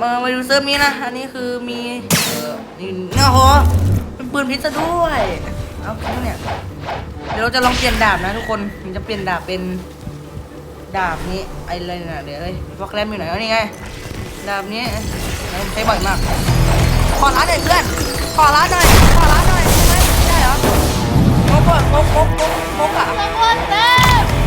มามาดูเซิร์ฟนี้นะ อันนี้คือมีเออนี่โอ้โหเป็นปืนพิษซะด้วย เอาแค่เนี่ย เดี๋ยวเราจะลองเปลี่ยนดาบนะทุกคนมันจะเปลี่ยนดาบเป็นดาบนี้ไอ้อะไรนะเดี๋ยวเอ้ยฟอกแรมอยู่ไหนวะนี่ไง ดาบนี้ใช้บ่อยมาก ขอร้านหน่อยเพื่อน ขอร้านหน่อย ขอร้านหน่อย อะงกงกงกงอะกค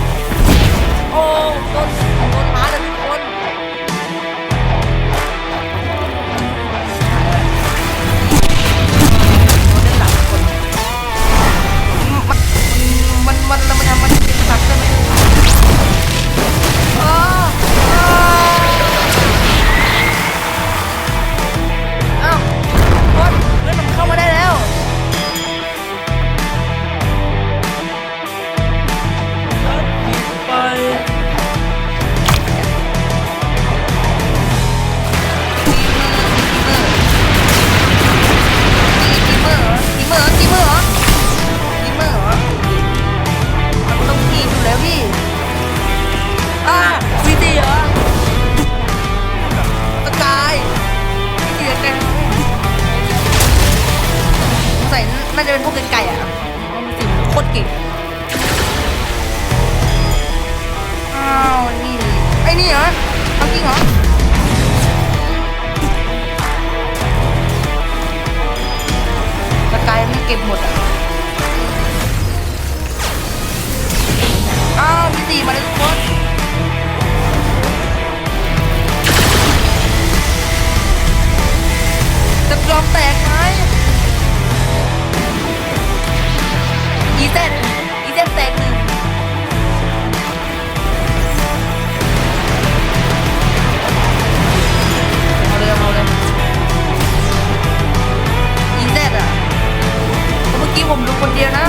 ผมดูคนเดียวนะ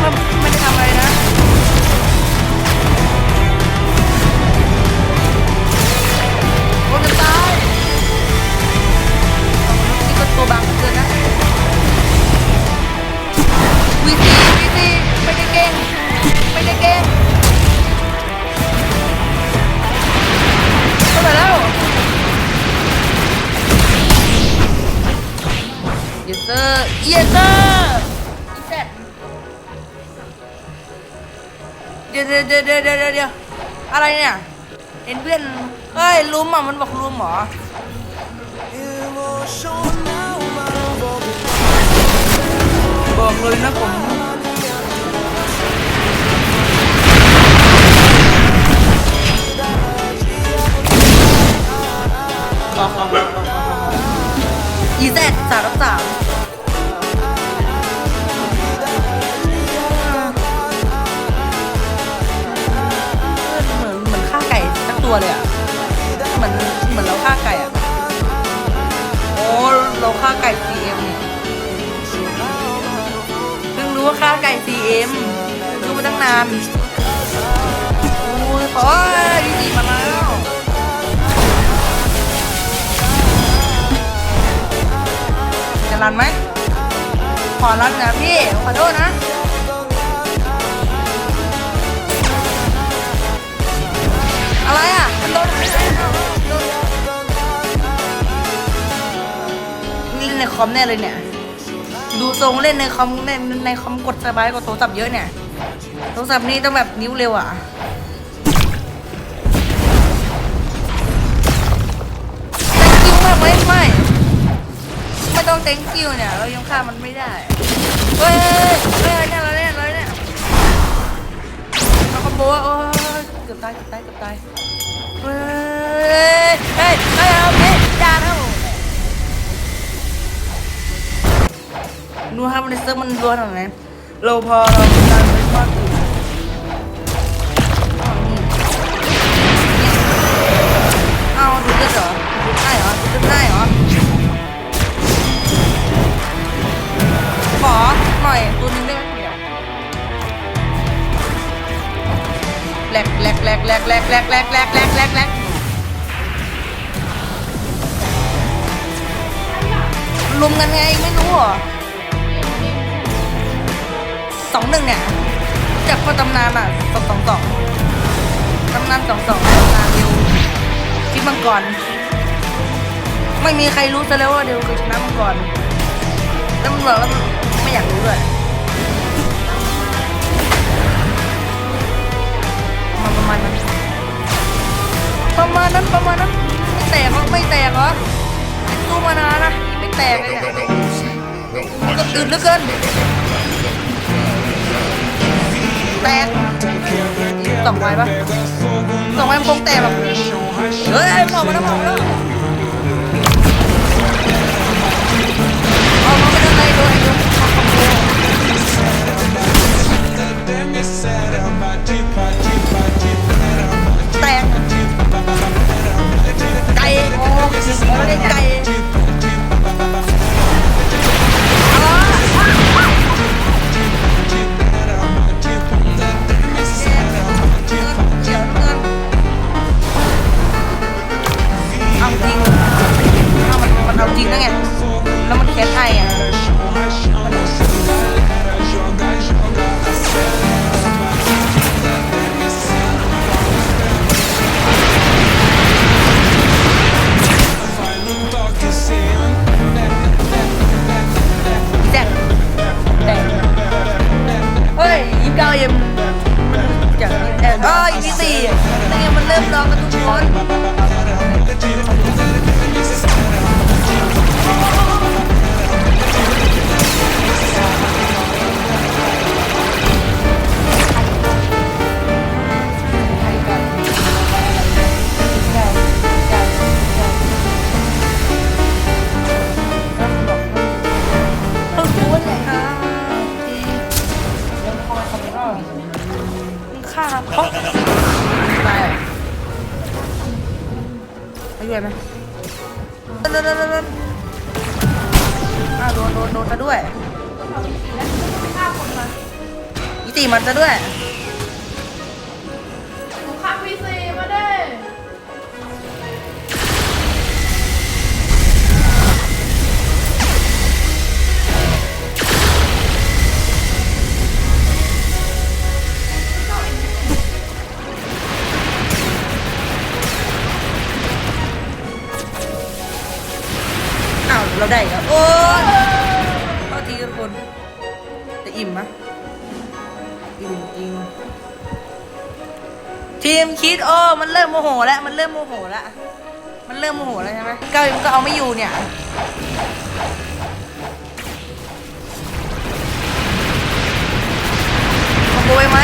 ผมไม่ได้ทำอะไรนะ ดี๋ยวเดี๋ยวเดี๋ยวเดี๋ยวอะไรเนี่ยเห็นเพื่อนเฮ้ยลุมอะมันบอกลุมเหรอบอกเลยนะผมอีเซตสามสาม ตัวเลยอะเหมือนเหมือนเราฆ่าไก่อะโอ้เราฆ่าไก่ CM เพิ่งรู้ว่าฆ่าไก่ CM รู้มาตั้งนานโอ้ยโอ้ยดีๆมาแล้วจะรันไหมขอรันนะพี่ขอโทษนะ คอมแน่เลยเนี่ย ดูทรงเล่นในคอมในในคอมกดสบายกว่าโทรศัพท์เยอะเนี่ย โทรศัพท์นี้ต้องแบบนิ้วเร็วอะ thank you มากไหมไม่ไม่ต้อง thank you เนี่ย เรายังฆ่ามันไม่ได้ เฮ้ยเฮ้ยเนี่ยเราเนี่ยเราเนี่ยเราก็โบว่าโอ้เกือบตายเกือบตายเกือบตาย เฮ้ย เฮ้ย ดูครับในเซิร์ฟมันรัวขนาดไหนเราพอเราการไปทอดอื่นเอาดูเลือดเหรอดูได้เหรอดูได้เหรอขอหน่อยตัวนึงได้ไหมเดี๋ยวแหลกแหลกแหลกแหลกแหลกแหลกแหลกแหลกแหลก ลุมกันไงไม่รู้เหรอสองหนึ่งเนี่ยจากพ่อตำนานอะสองสองสองตำนานสองสองตำนานเดียวที่มังกรไม่มีใครรู้ซะแล้วว่าเดียวคือชนะมังกรแล้วมันบอกแล้วไม่อยากรู้ด้วยมันประมาณนั้นประมาณนั้นประมาณนั้นไม่แตกหรอไม่แตกหรอสู้มานานนะ แตกเลยเนี่ยก็อึดเหลือเกิน แตกสองไม้ปะสองไม้มันคงแตกแบบ เฮ้ยหมอกมาแล้วหมอกมาแล้ว นี่ไไปด้วยไหมโดนโดนโดนโดนอ้าวโดนโดนโดนซะด้วยอีตีมันซะด้วย อิ่มจริง ทีมคิดโอ้มันเริ่มโมโหแล้วมันเริ่มโมโหแล้วมันเริ่มโมโหแล้วใช่ไหมเก้ามันก็เอาไม่อยู่เนี่ยขโมยไหม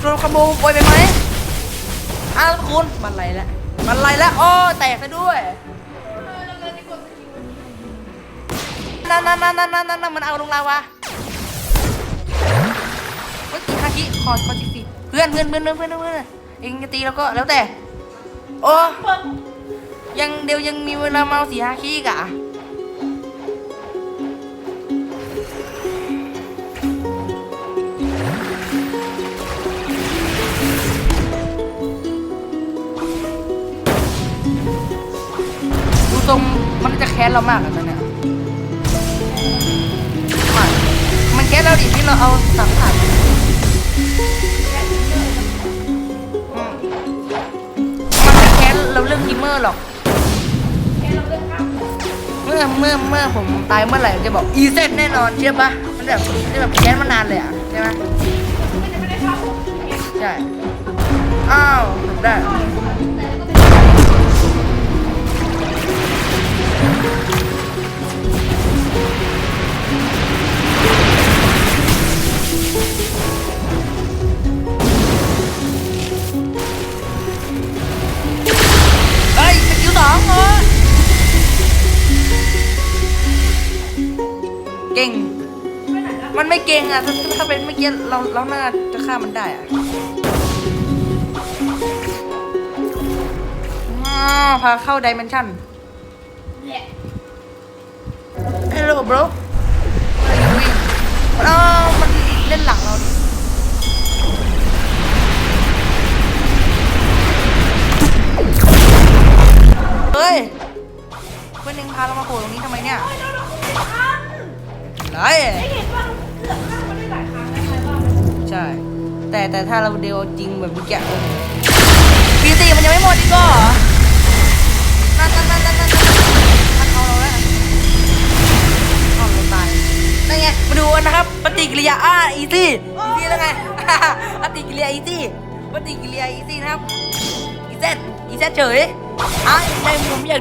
โดนขโมยไปไหมอ้าวคุณบันไลแล้วบันไลแล้วโอ้แตกไปด้วยนั่นนั่นนั่นนั่นนั่นนั่นมันเอาลงลาวะ เฮ้ยฮาคิขอขอจิสิเพื่อนเพื่อนเพื่อนเพื่อนเพื่อนเพื่อนเองจะตีแล้วก็แล้วแต่ โอ้ยังเดี๋ยวยังมีเวลาเมาสีฮาคิอีกอะดูทรงมันจะแค้นเรามากอะตอนเนี้ยมันแค่เราดิที่เราเอาสังขาร มันแค้นเราเรื่องทิมเมอร์หรอกเมื่อเมื่อเมื่อผมตายเมื่อไหร่จะบอกอีเซแน่นอนเชื่อปะมันแบบมันแบบแค้นมานานเลยอะใช่ไหมใช่อ้าวได้ มันไม่เก่งอะถ้าถ้าเป็นเมื่อกี้เราเราน่าจะฆ่ามันได้อะอ้าวพาเข้าดิเมนชั่น Hello bro ถ้าเราเดวจริงแบบเมื่อกี้ปีสี่มันยังไม่หมดอีกเหรอนั่นนั่นนั่นนั่นนั่นมันเอาเราแล้วเอาเราตายนั่นไงมาดูกันนะครับปฏิกิริยาอ่าอีซี่อีซี่แล้วไงปฏิกิริยาอีซี่ปฏิกิริยาอีซี่นะครับอีเซตอีเซตเฉยอะในมุมอยาก